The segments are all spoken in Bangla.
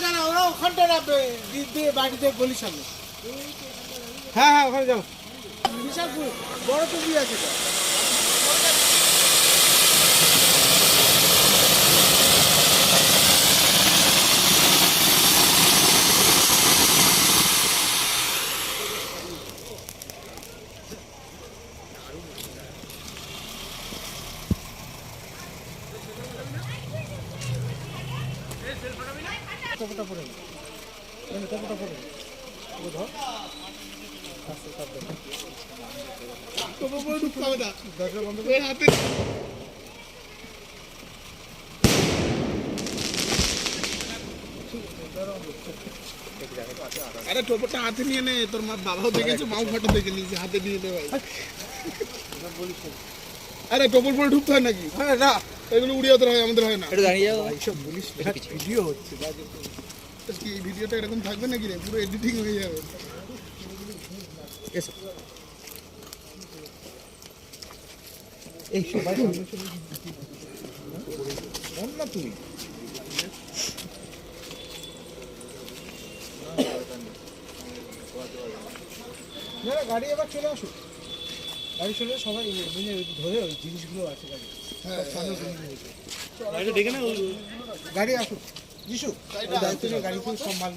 জানা ওরা ওখানটা রাখবে দিয়ে বাড়িতে গলির সামনে। হ্যাঁ হ্যাঁ ওখানে যাও বিশাল বড়- টুপি আছে তো টপটা পরে নে। এই টপটা পরে নে। ওকে ধর আস্তে আস্তে ধর। টপো হবে না দরজা বন্ধ ওই হাতে আরে টোপরটা হাতে নিয়ে নে তোর মা বাবাও দেখেছে মাও ফটো দেখে নিয়েছে হাতে নিয়ে নে ভাই। আরে টোপর পরে ঢুকতে হয় নাকি? হ্যাঁ না। এগুলো উড়িয়ে হয় আমাদের হয় না। এটা দাঁড়িয়ে যাও। এইসব বলিস না ভিডিও হচ্ছে বাজে তো কি এই ভিডিওটা এরকম থাকবে নাকি রে? পুরো এডিটিং হয়ে যাবে। এসো। এই সবাই কোন না তুমি গাড়ি এবার চলে আসুক। গাড়ি চলে সবাই মিলে ধরে ওই জিনিসগুলো আছে গাড়ি। সব সামনে গাড়ি আসুক যিশু দায়িত্ব নিয়ে গাড়ি সব মাল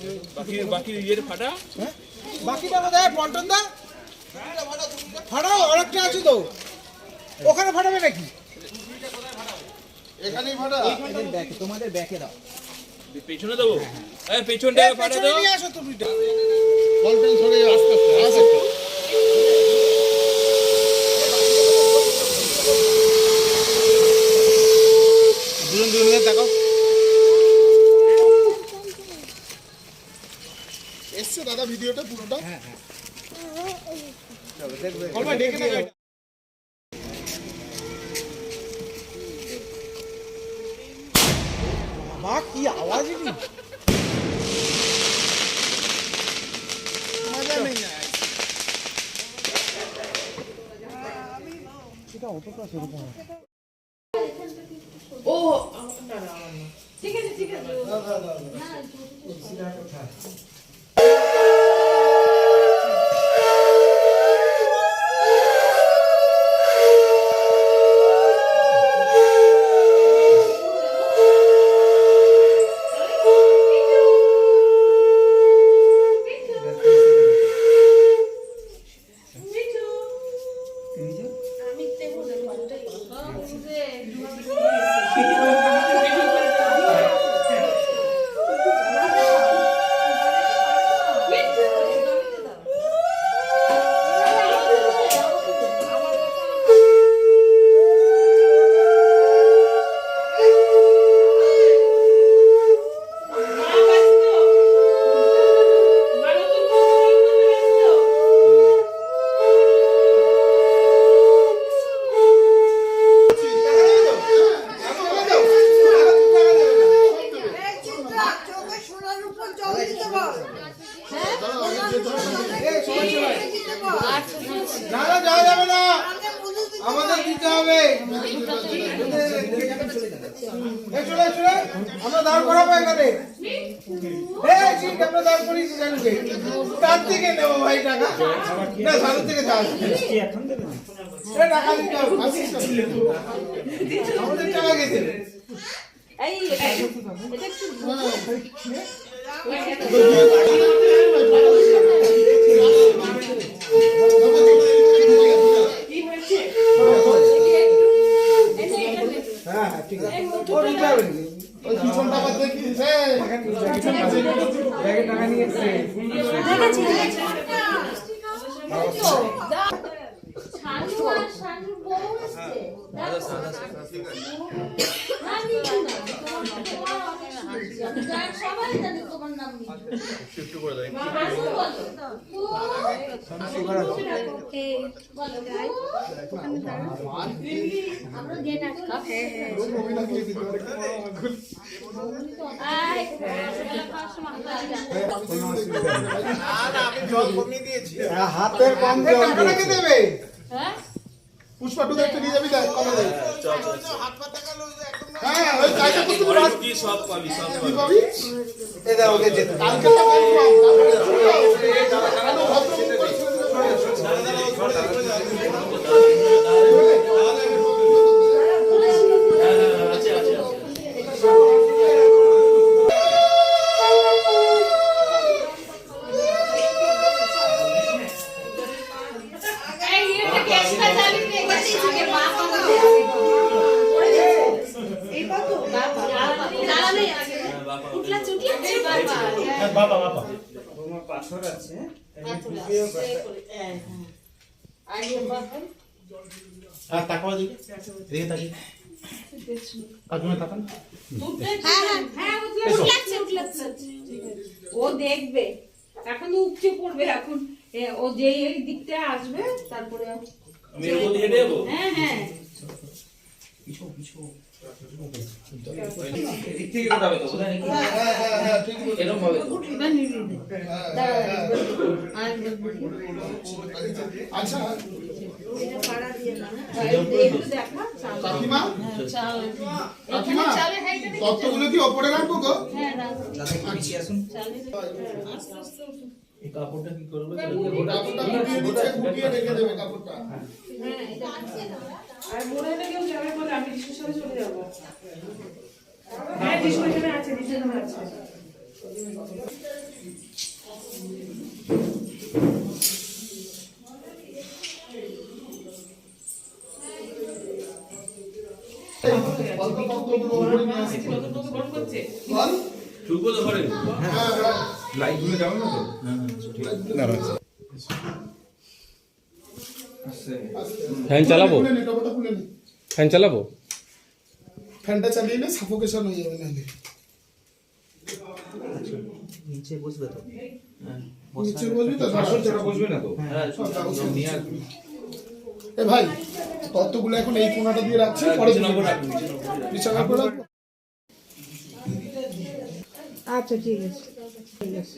বাকি ইয়ের ফাটা? হ্যাঁ? বাকিটা হয় পল্টন দা? ফাটাও অনেকটা আছে তো। ওখানে ফাটাবে নাকি? এখানেই ভাড়া তোমাদের ব্যাকে দাও। পেছনে দেবো? পেছনটা ফাটা দাও। নিয়ে আসো তুমি। পল্টন সরে আস্তে। আস্তে আস্তে। পুরোটা? নিয়ে যাও মা কি আওয়াজ কি মজা নেই। এটা অতটা সেরকম না। ও না না আমার না। ঠিক আছে ঠিক আছে। না না যাওয়া যাবে না আমাদের দিতে হবে চলে চলে আমরা দাঁড় করাবো এখানে ঠিক আমরা দাঁড় করিয়েছি জানুকে তার থেকে নেব ভাই টাকা না সালু থেকে এই টাকা দিতে হবে আমাদের টাকা এই এটা একটু কি হয়েছে এটা এটা হ্যাঁ হ্যাঁ ঠিক আছে ও দিতে হবে নাকি? ওই পিছনটা আবার দেখিস ব্যাগে টাকা নিয়ে এসছে শানু আর শানুর বউ এসছে। দেখো। না, নিচু না। তোমার- তোমার অনেক শুনেছি। আমি জানি- সবাই জানে তোমার নাম নিচু। শানু বলো। তো- আমরা যে নাটকা আয়, ছোটবেলা খাওয়ার সময় আমরা যা। হাতের কম টাকাটা কে দেবে? হ্যাঁ? পুষ্পা টু দেখতে নিয়ে যাবি দেখ কবে দেখ হ্যাঁ ওই কাজটা করতে পারবি ঢুকি সব পাবি সব পাবি। পাবি? এ দাও ওকে যেতে কালকে টাকা পাথর আছে আর তাকাও দিকে দিকে তাকিয়ে। কাকিমা তাকান। হ্যাঁ হ্যাঁ হ্যাঁ উঠলাচ্ছে উঠলাচ্ছে ও দেখবে। এখন তো উপচে পড়বে এখন। ও যে এই দিকটা আসবে তারপরে আমি এর মধ্যে হেঁটে হ্যাঁ হ্যাঁ। আচ্ছা তত্ত্বগুলো কি ওপরে রাখব গো কাপড়টা কি করবে কাপড়টা রেখে দেবে কাপড়টা। হ্যাঁ এটা আর মনে হলে কেউ যাবে বলে আমি সাথে চলে যাব। হ্যাঁ ডিস ওইখানে আছে ডিসের আছে। নিয়ে আসি গরম করছে বল ঢুকবো তো? হ্যাঁ হ্যাঁ না তো ফ্যান চালাবো? ফ্যান চালাবো? ফ্যানটা চালিয়ে নে সাফোকেশন হয়ে যাবে নাহলে। নিচে বসবে তো। নিচে বলবি তো আসল ছাড়া বসবে না তো? হ্যাঁ নিয়ে এ ভাই তত্ত্বগুলো এখন এই কোণাটা দিয়ে রাখছি পরে বিছানা করে রাখব? আচ্ছা ঠিক আছে। ঠিক আছে।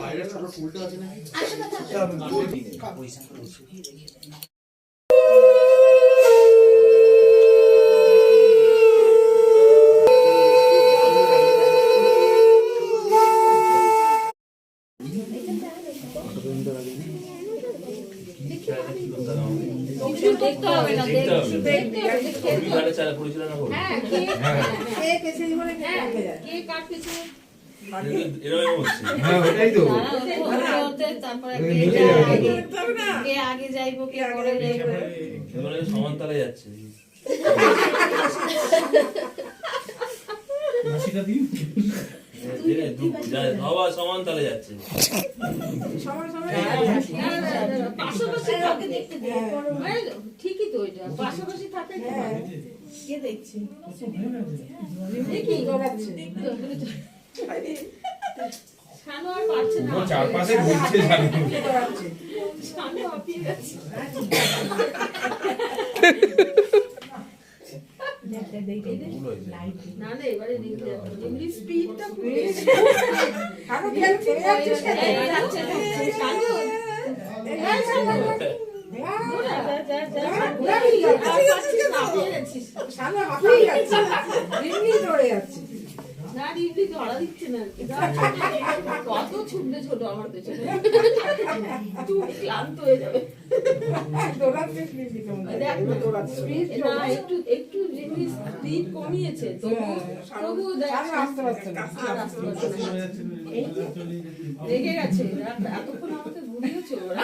বাইরে টুলটা আছে না ঘাটে চালা পরিচালনা করো হ্যাঁ কে? এ কেসে জীবনে কে কে কার পিছনে এরকম হচ্ছে হ্যাঁ ওটাই তো। দাঁড়া, ওতে হতে, তারপরে কে নিচে যায় যাবে। আগে? তবে না। কে আগে যাইবো কে পরে যাইবো? এবারে সমান তালে যাচ্ছে। সবার সমান তালে যাচ্ছে। পাশাপাশি থাকে। দেখতে দে। ঠিকই তো এটা। পাশাপাশি থাকে কে দেখছি? দেখি শানু আর পারছে না। চারপাশে ঘুরছে জানি না না এবারে রিংলি স্পিডটা আরও যাচ্ছে, যাচ্ছে, যাচ্ছে। কমিয়েছে রেগে গেছে। এতক্ষণ আমাকে ঘুরিয়েছে ওরা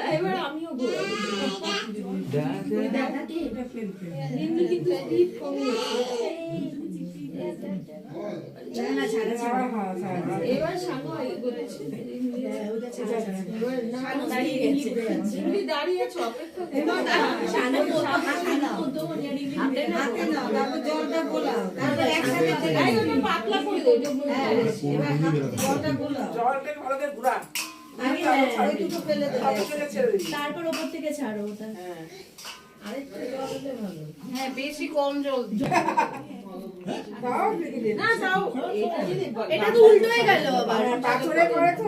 ঘোরাবো। এবার আমিও ঘোরাবো কিন্তু কিন্তু স্পিড কমিয়েছে হ্যাঁ, হ্যাঁ, ছাড়া। এবার সামনে আগে বলেছে এবার না দাঁড়িয়ে আছো অপেক্ষা সামনে তারপর ওপর থেকে ছাড়ো ওটা। হ্যাঁ। হ্যাঁ বেশি কম জল তাও না তাও এটা তো উল্টো হয়ে গেল আবার। পাথরে করে তো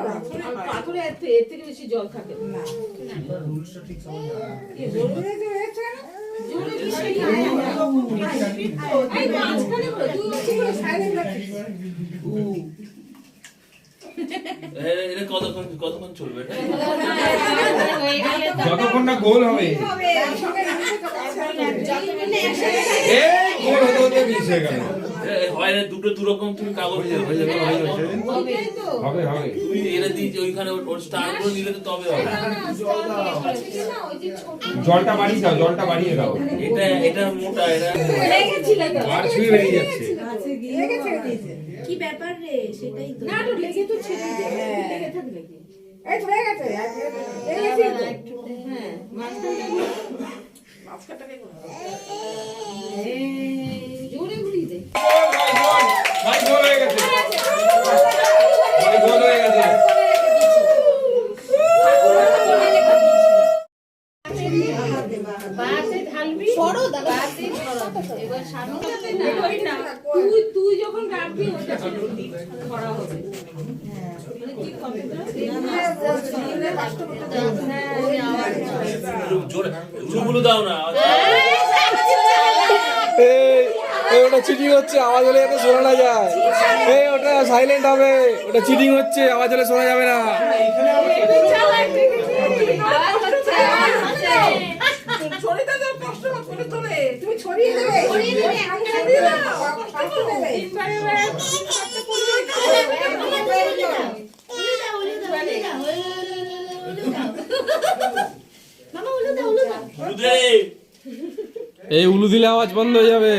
পাথরে এর থেকে- বেশি জল থাকে। না। কি জোরে জোরে জোরে বেশি এই মাঝখানে তুই সাইলেন্ট রাখিস। এটা কতক্ষণ কতক্ষণ চলবে? এটা যতক্ষণ না গোল হবে। গোল হতে হতে মিস গেল। হয় না দুটো দু রকম তুমি কাগজ হয়ে যাবে হয়ে হবে হবে। তুমি এটা দিয়ে ওইখানে ওর স্টার করে নিলে তো তবে হবে। জলটা বাড়িয়ে দাও জলটা বাড়িয়ে দাও। এটা এটা মোটা এটা আর ছুঁয়ে বেরিয়ে যাচ্ছে। ব্যাপার রে সেটাই তো। না তো লেগে তো ছেড়ে দে। লেগে থাকবে কি এই হয়ে গেছে। এক- এই গেছে তো। হ্যাঁ মাঝখানটা মাঝখানটাকে জোরে ঘুরিয়ে দে ভাই গোল হয়ে গেছে ভাই গোল হয়ে গেছে বাসে ঢালবি সরো দাদা বাসে সরো এবার সামনে। ওই না। তুই তুই যখন রাখবি ওটা হবে। মানে কি হবে? একটু জোরে উলুগুলো দাও না। এই এই ওটা চিটিং হচ্ছে আওয়াজ হলে যাতে শোনা না যায়। এই ওটা সাইলেন্ট হবে। ওটা চিটিং হচ্ছে আওয়াজ হলে শোনা যাবে না। করে। তুমি ছড়িয়ে দেবে। আমি ছড়িয়ে দাও, কষ্ট দেবে। উলু দে এই উলু দিলে আওয়াজ বন্ধ হয়ে যাবে।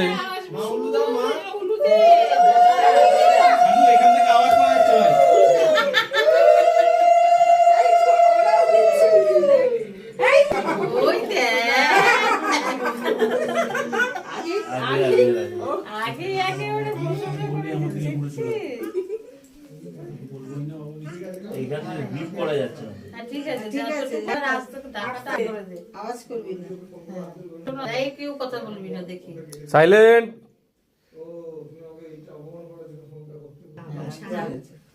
আওয়াজ করবি না এই কেউ কথা বলবি না দেখি সাইলেন্ট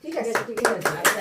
ঠিক আছে ঠিক আছে।